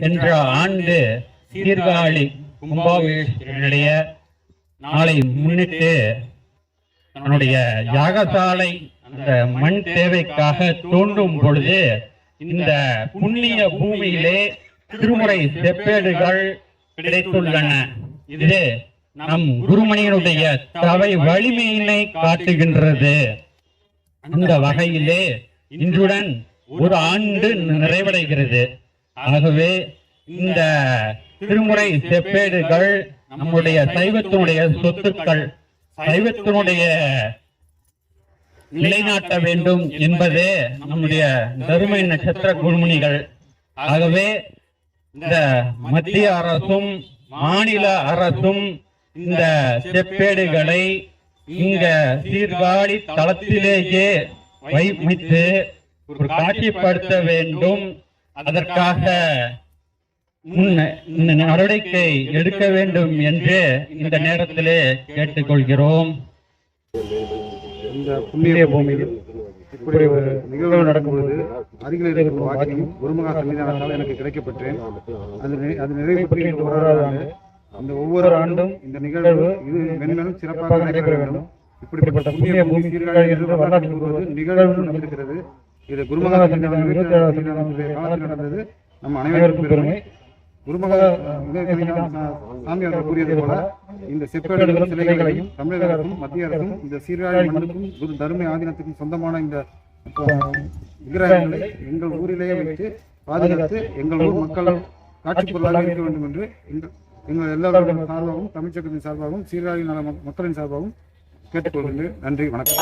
சென்ற ஆண்டு சீர்காழி கும்பாபிஷேகனுடைய நாளை முன்னிட்டு தன்னுடைய யாகசாலை அந்த மண் தேவைக்காக தோன்றும் பொழுது இந்த புண்ணிய பூமியிலே திருமுறை செப்பேடுகள் கிடைத்துள்ளன. இது நம் குருமணியனுடைய தவை வலிமையினை காட்டுகின்றது. அந்த வகையிலே இன்றுடன் ஒரு ஆண்டு நிறைவடைகிறது. ஆகவே இந்த திருமுறை செப்பேடுகள் நம்முடைய சைவத்தினுடைய சொத்துக்கள் சைவத்தினுடைய நிலைநாட்ட வேண்டும் என்பதே நம்முடைய தருமை நட்சத்திர குழுமணிகள் ஆகவே இந்த மத்திய அரசும் மாநில அரசும் இந்த செப்பேடுகளை இங்க சீர்காழி தளத்திலேயே வைத்து ஒரு காட்சிப்படுத்த வேண்டும். அதற்காக நடவடிக்கை எடுக்க வேண்டும் என்று இந்த நேரத்திலே கேட்டுக்கொள்கிறோம். இந்த புண்ணிய பூமியில் இப்படி ஒரு நிகழ்வு நடக்கும்போது அருகில் இருக்கும் வாக்கியம் குருமகா சன்னிதானத்தால் எனக்கு கிடைக்கப்பட்டேன் அது அது நிறைவு பெற்று இன்று அந்த ஒவ்வொரு ஆண்டும் இந்த நிகழ்வு இது மென்மேலும் சிறப்பாக நடைபெற வேண்டும். இப்படிப்பட்ட புண்ணிய பூமி சீர்காழி என்று வரலாற்று நிகழ்வு நடந்திருக்கிறது இது குருமகா நடந்தது. நம்ம அனைவருக்கும் பெருமை. குருமகா சாமி அவர்கள் கூறியது போல இந்த செப்பேடுகளும் சிலைகளையும் தமிழக அரசும் மத்திய அரசும் இந்த சீர்காழி மண்ணுக்கும் குரு தருமை ஆதீனத்துக்கும் சொந்தமான இந்த விக்கிரகங்களை எங்கள் ஊரிலேயே வைத்து பாதுகாத்து எங்கள் ஊர் மக்கள் காட்சி பொருளாக இருக்க வேண்டும் என்று எங்கள் எல்லாருடைய சார்பாகவும் தமிழ்ச்சக்கத்தின் சார்பாகவும் நல மக்- மக்களின் சார்பாகவும் கேட்டுக்கொள்கின்றேன். நன்றி வணக்கம்.